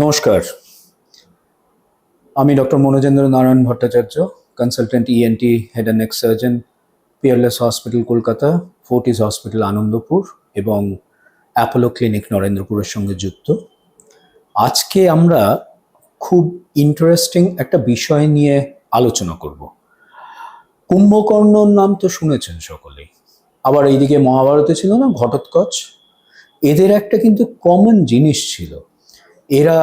নমস্কার। আমি doctor Manojendra Narayan Bhattacharya consultant ENT head and neck surgeon Peerless hospital Kolkata Fortis hospital Anandapur এবং Apollo clinic নরেন্দ্রপুরের সঙ্গে যুক্ত। আজকে আমরা খুব ইন্টারেস্টিং একটা বিষয় নিয়ে আলোচনা করব। কুম্ভকর্ণর নাম তো শুনেছেন সকলেই। আবার এইদিকে মহাভারতে ছিল না, ঘটোৎকচ? এদের একটা কিন্তু কমন জিনিস ছিল। এরা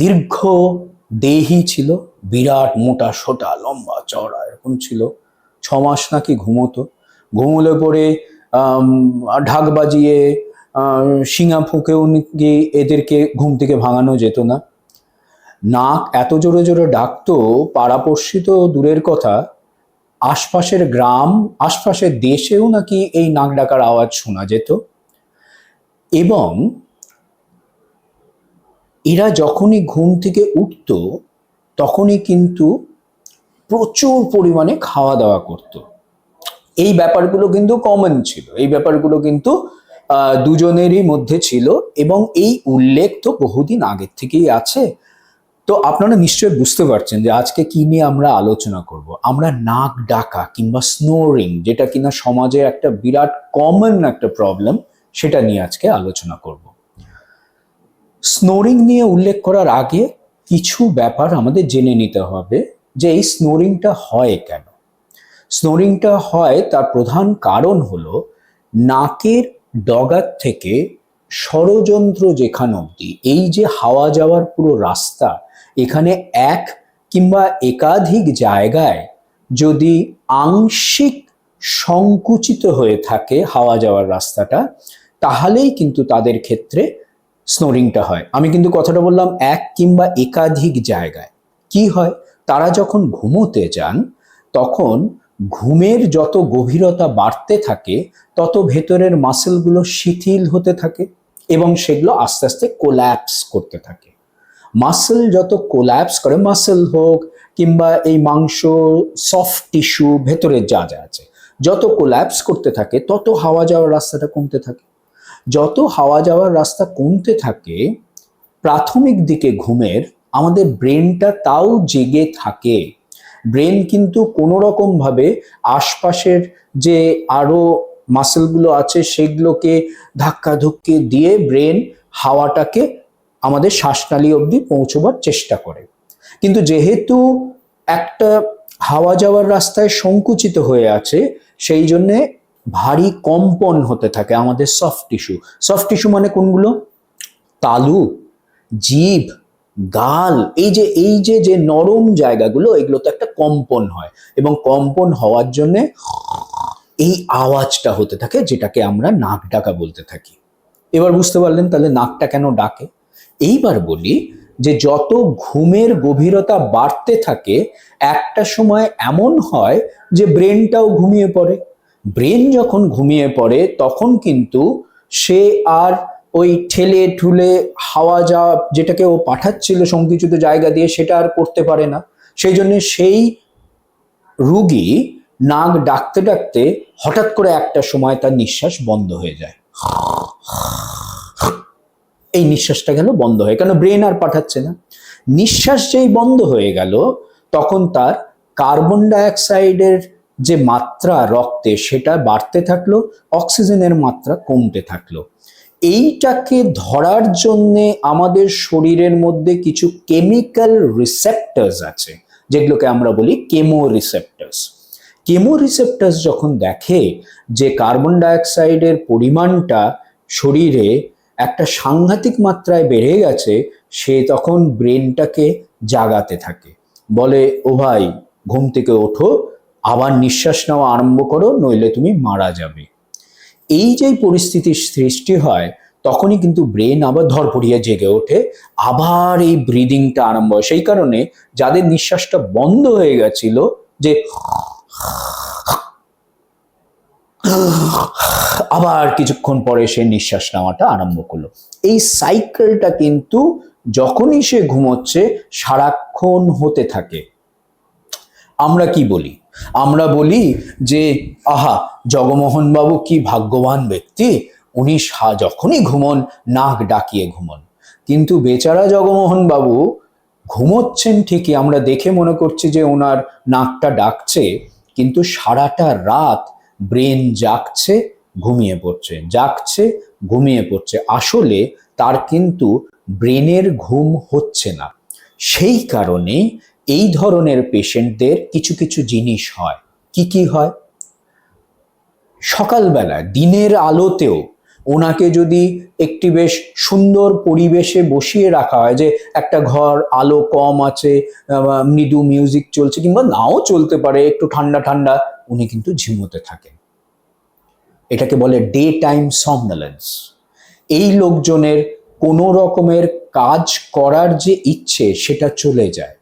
দীর্ঘ দেহি ছিল, বিরাট, মোটা, সোটা, লম্বা, চওড়া, এরকম ছিল। ছ মাস নাকি ঘুমোতো। ঘুমোলে পরে ঢাক বাজিয়ে শিঙা ফুঁকেও নাকি এদেরকে ঘুম থেকে ভাঙানো যেত না। নাক এত জোরে জোরে ডাকতো, পাড়াপড়শি তো দূরের কথা। আশপাশের গ্রাম, আশপাশের দেশেও নাকি এই নাক ডাকার আওয়াজ শোনা যেত। এবং এরা যখনই ঘুম থেকে উঠতো, তখনই কিন্তু প্রচুর পরিমাণে খাওয়া দাওয়া করত। এই ব্যাপারগুলো কিন্তু কমন ছিল। এই ব্যাপারগুলো কিন্তু দুজনেরই মধ্যে ছিল এবং এই উল্লেখ তো বহুদিন আগের থেকেই আছে। তো আপনারা নিশ্চয়ই বুঝতে পারছেন যে আজকে কি নিয়ে আমরা আলোচনা করব। আমরা নাক ডাকা কিংবা স্নোরিং যেটা কিনা সমাজে একটা বিরাট কমন একটা প্রবলেম সেটা নিয়ে আজকে আলোচনা করব। স্নোরিং নিয়ে উল্লেখ করার আগে কিছু ব্যাপার আমাদের জেনে নিতে হবে যে এই স্নোরিংটা হয় কেন। স্নোরিংটা হয় তার প্রধান কারণ হলো নাকের ডগার থেকে ষড়যন্ত্র যেখান অবধি, এই যে হাওয়া যাওয়ার পুরো রাস্তা, এখানে এক কিংবা একাধিক জায়গায় যদি আংশিক সংকুচিত হয়ে থাকে হাওয়া যাওয়ার রাস্তাটা, তাহলেই কিন্তু তাদের ক্ষেত্রে স্নোরিংটা হয়। আমি কিন্তু কথাটা বললাম এক কিংবা একাধিক জায়গায়। কি হয়? তারা যখন ঘুমোতে যান, তখন ঘুমের যত গভীরতা বাড়তে থাকে, তত ভেতরের মাসেলগুলো শিথিল হতে থাকে এবং সেগুলো আস্তে আস্তে কোল্যাপস করতে থাকে। মাসেল যত কোল্যাপস করে মাসেল হোক কিংবা এই মাংস সফট টিস্যু ভেতরের যা যা আছে, যত কোল্যাপস করতে থাকে, তত হাওয়া যাওয়ার রাস্তাটা কমতে থাকে। যত হাওয়া যাওয়ার রাস্তা কমতে থাকে, প্রাথমিক দিকে ঘুমের আমাদের ব্রেনটা তাও জেগে থাকে। ব্রেন কিন্তু কোনো রকম ভাবে আশপাশের যে আরও মাসেলগুলো আছে সেগুলোকে ধাক্কা ধুক্কে দিয়ে ব্রেন হাওয়াটাকে আমাদের শ্বাসনালী অবধি পৌঁছবার চেষ্টা করে। কিন্তু যেহেতু একটা হাওয়া যাওয়ার রাস্তায় সংকুচিত হয়ে আছে, সেই জন্যে ভারী কম্পন হতে থাকে আমাদের সফট টিস্যু সফট টিস্যু মানে কোনগুলো? তালু জিভ গাল, এই যে এই যে যে নরম জায়গাগুলো, এগুলোতে একটা কম্পন হয়। এবং কম্পন হওয়ার জন্য এই আওয়াজটা হতে থাকে, যেটাকে আমরা নাক ডাকা বলতে থাকি। এবার বুঝতে পারলেন তাহলে নাকটা কেন ডাকে? এইবার বলি যে যত ঘুমের গভীরতা বাড়তে থাকে, একটা সময় এমন হয় যে ব্রেনটাও ঘুমিয়ে পড়ে। ব্রেন যখন ঘুমিয়ে পড়ে, তখন কিন্তু সে আর ওই ঠেলে ঠুলে হাওয়া যা যেটাকে ও পাঠাচ্ছিল সংকুচিত জায়গা দিয়ে, সেটা আর করতে পারে না। সেই জন্য সেই রুগী নাক ডাকতে ডাকতে হঠাৎ করে একটা সময় তার নিঃশ্বাস বন্ধ হয়ে যায়। এই নিঃশ্বাসটা গেল বন্ধ হয়ে? কেন ব্রেন আর পাঠাচ্ছে না? নিঃশ্বাস যেই বন্ধ হয়ে গেল, তখন তার কার্বন ডাইঅক্সাইডের যে মাত্রা রক্তে সেটা বাড়তে থাকল, অক্সিজেনের মাত্রা কমতে থাকল। এইটাকে ধরার জন্যে আমাদের শরীরের মধ্যে কিছু কেমিক্যাল রিসেপ্টার্স আছে, যেগুলোকে আমরা বলি কেমো রিসেপ্টার্স কেমো রিসেপ্টার্স যখন দেখে যে কার্বন ডাইঅক্সাইডের পরিমাণটা শরীরে একটা সাংঘাতিক মাত্রায় বেড়ে গেছে, সে তখন ব্রেনটাকে জাগাতে থাকে। বলে, ও ভাই, ঘুম থেকে ওঠো আবার নিঃশ্বাস নেওয়া আরম্ভ করো, নইলে তুমি মারা যাবে। এই যে পরিস্থিতির সৃষ্টি হয়, তখনই কিন্তু ব্রেন আবার ধরপড়িয়ে জেগে ওঠে, আবার এই ব্রিদিংটা আরম্ভ হয়। সেই কারণে যাদের নিঃশ্বাসটা বন্ধ হয়ে গেছিল, যে আবার কিছুক্ষণ পরে সে নিঃশ্বাস নেওয়াটা আরম্ভ করল। এই সাইকেলটা কিন্তু যখনই সে ঘুমোচ্ছে, সারাক্ষণ হতে থাকে। আমরা কি বলি? আমরা বলি যে, আহা জগমোহন বাবু কি ভাগ্যবান ব্যক্তি। উনি যখনই ঘুমন, নাক ডাকিয়ে ঘুমন। কিন্তু বেচারা জগমোহন বাবু ঘুমোচ্ছেন ঠিকই, আমরা দেখে মনে করছি যে ওনার নাকটা ডাকছে, কিন্তু সারাটা রাত ব্রেন জাগছে, ঘুমিয়ে পড়ছে, জাগছে, ঘুমিয়ে পড়ছে। আসলে তার কিন্তু ব্রেনের ঘুম হচ্ছে না। সেই কারণে এই ধরনের পেশেন্টদের কিছু কিছু জিনিস হয়। কি কি হয়? সকালবেলা, দিনের আলোতেও ওনাকে যদি একটি বেশ সুন্দর পরিবেশে বসিয়ে রাখা হয় যে একটা ঘর, আলো কম আছে মৃদু মিউজিক চলছে কিংবা নাও চলতে পারে, একটু ঠান্ডা ঠান্ডা, উনি কিন্তু ঝিমোতে থাকেন। এটাকে বলে ডে টাইম সমনেলেন্স এই লোকজনের কোনো রকমের কাজ করার যে ইচ্ছে, সেটা চলে যায়।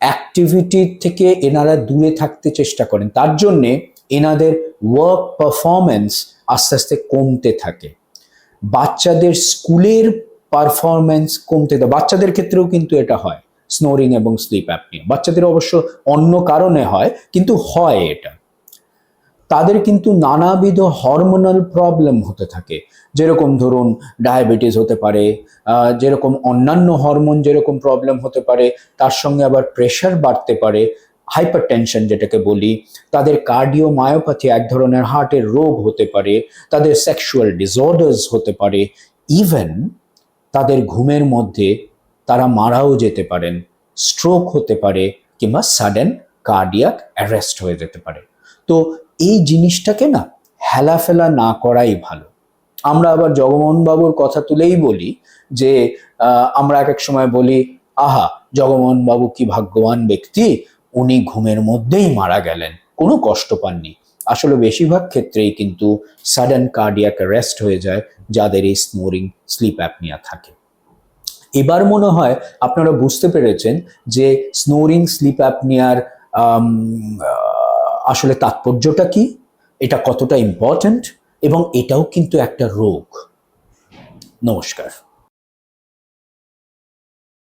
অ্যাক্টিভিটি থেকে এনারা দূরে থাকতে চেষ্টা করেন। তার জন্যে এনাদের ওয়ার্ক পারফরমেন্স আস্তে আস্তে কমতে থাকে। বাচ্চাদের স্কুলের পারফরমেন্স কমতে থাকে। বাচ্চাদের ক্ষেত্রেও কিন্তু এটা হয় স্নোরিং এবং স্লিপ অ্যাপনিয়া বাচ্চাদের অবশ্য অন্য কারণে হয়, কিন্তু হয় এটা। তাদের কিন্তু নানাবিধ হরমোনাল প্রবলেম হতে থাকে। যেরকম ধরুন ডায়াবেটিস হতে পারে যেরকম অন্যান্য হরমোন যেরকম প্রবলেম হতে পারে, তার সঙ্গে আবার প্রেশার বাড়তে পারে হাইপার টেনশন যেটাকে বলি, তাদের কার্ডিও মায়োপ্যাথি এক ধরনের হার্টের রোগ হতে পারে, তাদের সেক্সুয়াল ডিসঅর্ডার্স হতে পারে ইভেন তাদের ঘুমের মধ্যে তারা মারাও যেতে পারেন স্ট্রোক হতে পারে কিংবা সাডেন কার্ডিয়াক অ্যারেস্ট হয়ে যেতে পারে। তো এই জিনিসটাকে না হেলাফেলা না করাই ভালো। আমরা আবার জগমোহন বাবুর কথা তুলেই বলি যে আমরা এক এক সময় বলি, আহা জগমোহন বাবু কি ভাগ্যবান ব্যক্তি, উনি ঘুমের মধ্যেই মারা গেলেন, কোনো কষ্ট পাননি। আসলে বেশিরভাগ ক্ষেত্রেই কিন্তু সাডেন কার্ডিয়াক অ্যারেস্ট হয়ে যায়, যাদের এই স্নোরিং স্লিপ অ্যাপনিয়া থাকে। এবার মনে হয় আপনারা বুঝতে পেরেছেন যে স্নোরিং স্লিপ অ্যাপনিয়ার আসলে তাৎপর্যটা কি? এটা কতটা ইম্পর্ট্যান্ট এবং এটাও কিন্তু একটা রোগ। নমস্কার।